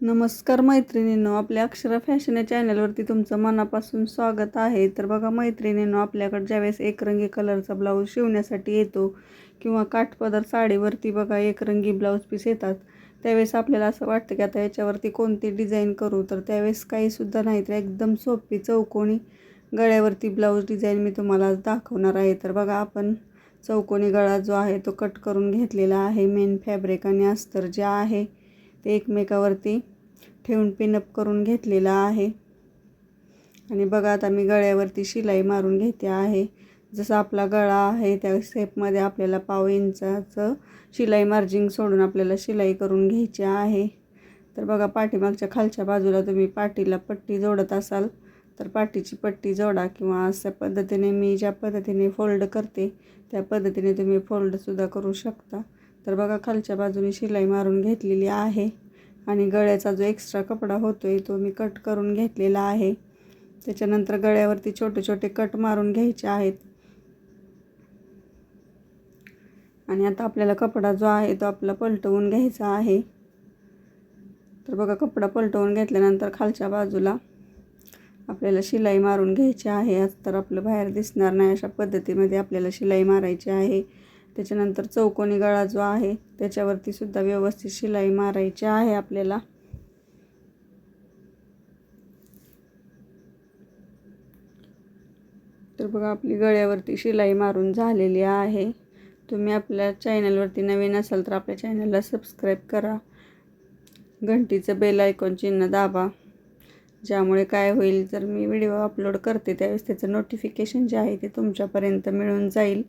नमस्कार मैत्रिणींनो आपल्या अक्षरा फॅशन या चॅनलवरती तुमचं मनापासून स्वागत आहे. तर बघा मैत्रिणींनो आपल्याकडे ज्यावेळेस एकरंगी कलरचा ब्लाऊज शिवण्यासाठी येतो किंवा काठपदर साडीवरती बघा एकरंगी ब्लाऊज पीस येतात त्यावेळेस आपल्याला असं वाटतं की आता याच्यावरती कोणती डिझाईन करू? तर त्यावेळेस काहीसुद्धा नाही तर एकदम सोपी चौकोनी गळ्यावरती ब्लाऊज डिझाईन मी तुम्हाला आज दाखवणार आहे. तर बघा आपण चौकोनी गळा जो आहे तो कट करून घेतलेला आहे. मेन फॅब्रिक आणि अस्तर जे आहे ते एकमेकावरती ठेवून पिनअप करून घेतलेला आहे. आणि बघा आता मी गळ्यावरती शिलाई मारून घेते आहे. जसा आपला गळा आहे त्या शेपमध्ये आपल्याला पाव इंचाचं शिलाई मार्जिंग सोडून आपल्याला शिलाई करून घ्यायची आहे. तर बघा पाठीमागच्या खालच्या बाजूला तुम्ही पाठीला पट्टी जोडत असाल तर पाठीची पट्टी जोडा किंवा अशा पद्धतीने मी ज्या पद्धतीने फोल्ड करते त्या पद्धतीने तुम्ही फोल्डसुद्धा करू शकता. तर बघा खालच्या बाजूने शिलाई मारून घेतलेली आहे आणि गळ्याचा जो एक्स्ट्रा कपडा होतो आहे तो मी कट करून घेतलेला आहे. त्याच्यानंतर गळ्यावरती छोटे छोटे कट मारून घ्यायचे आहेत. आणि आता आपल्याला कपडा जो आहे तो आपला पलटवून घ्यायचा आहे. तर बघा कपडा पलटवून घेतल्यानंतर खालच्या बाजूला आपल्याला शिलाई मारून घ्यायची आहे. आज तर आपलं बाहेर दिसणार नाही अशा पद्धतीमध्ये आपल्याला शिलाई मारायची आहे. त्याच्यानंतर चौकोनी गळा जो आहे त्याच्यावरती सुद्धा व्यवस्थित शिलाई मारायची आहे आपल्याला. तर बघा आपली गळ्यावरती शिलाई मारून झालेली आहे. तुम्ही आपल्या चॅनलवरती नवीन असाल तर आपल्या चॅनलला सबस्क्राईब करा. घंटीचं बेल आयकॉन चिन्ह दाबा. ज्यामुळे काय होईल जर मी व्हिडिओ अपलोड करते त्यावेळेस त्याचं नोटिफिकेशन जे आहे ते तुमच्यापर्यंत मिळून जाईल.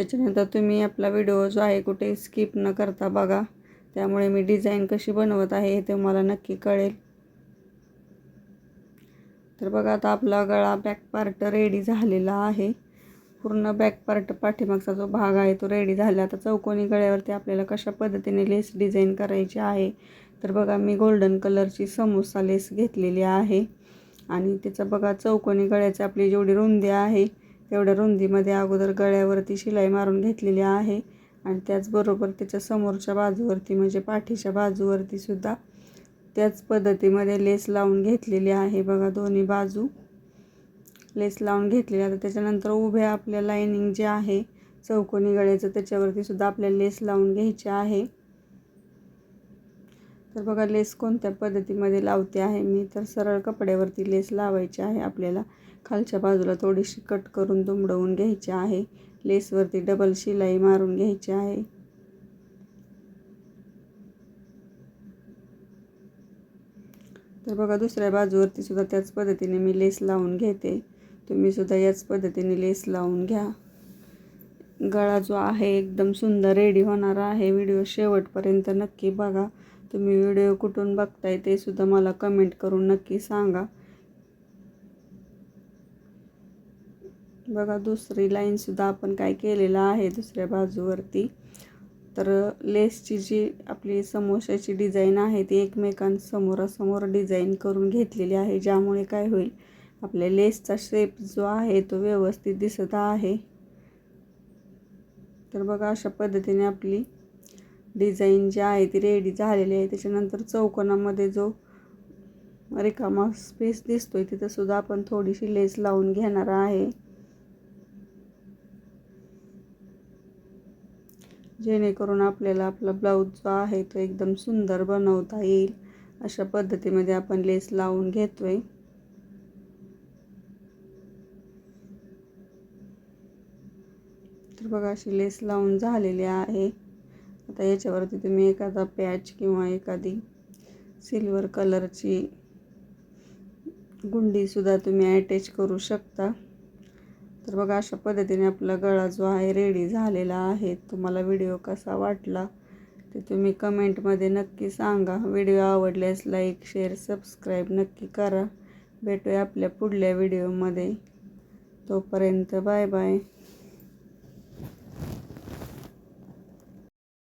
त्याच्यानंतर तुम्ही आपला व्हिडिओ जो आहे कुठे स्किप न करता बघा. त्यामुळे मी डिझाईन कशी बनवत आहे हे तुम्हाला नक्की कळेल. तर बघा आता आपला गळा बॅक पार्ट रेडी झालेला आहे. पूर्ण बॅक पार्ट पाठीमागचा जो भाग आहे तो रेडी झाला. आता चौकोनी गळ्यावरती आपल्याला कशा पद्धतीने लेस डिझाईन करायची आहे? तर बघा मी गोल्डन कलरची समोसा लेस घेतलेली आहे. आणि त्याचं बघा चौकोनी गळ्याची आपली जेवढी रुंदी आहे तेवढ्या रुंदीमध्ये अगोदर गळ्यावरती शिलाई मारून घेतलेली आहे. आणि त्याचबरोबर त्याच्या समोरच्या बाजूवरती म्हणजे पाठीच्या बाजूवरती सुद्धा त्याच पद्धतीमध्ये लेस लावून घेतलेली आहे. बघा दोन्ही बाजू लेस लावून घेतलेली आता त्याच्यानंतर उभ्या आपल्या लाईनिंग जे आहे चौकोनी गळ्याचं त्याच्यावरती सुद्धा आपल्याला लेस लावून घ्यायची आहे. तर बघा लेस कोणत्या पद्धतीमध्ये लावते आहे मी? तर सरळ कपड्यावरती लेस लावायची आहे. आपल्याला खालच्या बाजूला थोडीशी कट करून दुमडवून घ्यायची आहे. लेसवरती डबल शिलाई मारून घ्यायची आहे. तर बघा दुसऱ्या बाजूवरती सुद्धा त्याच पद्धतीने मी लेस लावून घेते. तुम्ही सुद्धा याच पद्धतीने लेस लावून घ्या. गळा जो आहे एकदम सुंदर रेडी होणार आहे. व्हिडिओ शेवटपर्यंत नक्की बघा. तुम्ही व्हिडिओ कुठून बघताय ते सुद्धा मला कमेंट करून नक्की सांगा. बघा दुसरी लाईनसुद्धा आपण काय केलेलं आहे दुसऱ्या बाजूवरती. तर लेसची जी आपली समोशाची डिझाईन आहे ती एकमेकांसमोरासमोर डिझाईन करून घेतलेली आहे. ज्यामुळे काय होईल आपल्या लेसचा शेप जो आहे तो व्यवस्थित दिसत आहे. तर बघा अशा पद्धतीने आपली डिझाईन जी आहे ती रेडी झालेली आहे. त्याच्यानंतर चौकोनामध्ये जो रिकामा स्पेस दिसतो आहे तिथंसुद्धा आपण थोडीशी लेस लावून घेणार आहे. जेणेकरून आपल्याला आपला ब्लाऊज जो आहे तो एकदम सुंदर बनवता येईल. अशा पद्धतीमध्ये आपण लेस लावून घेतो आहे तर बघा अशी लेस लावून झालेली आहे. आता याच्यावरती तुम्ही एखादा पॅच किंवा एखादी सिल्वर कलरची गुंडीसुद्धा तुम्ही अटॅच करू शकता. तर बघा अशा पद्धतीने आपला गळा जो आहे रेडी झालेला आहे. तुम्हाला व्हिडिओ कसा वाटला ते तुम्ही कमेंटमध्ये नक्की सांगा. व्हिडिओ आवडल्यास लाईक शेअर सबस्क्राईब नक्की करा. भेटूया आपल्या पुढल्या व्हिडिओमध्ये तोपर्यंत बाय बाय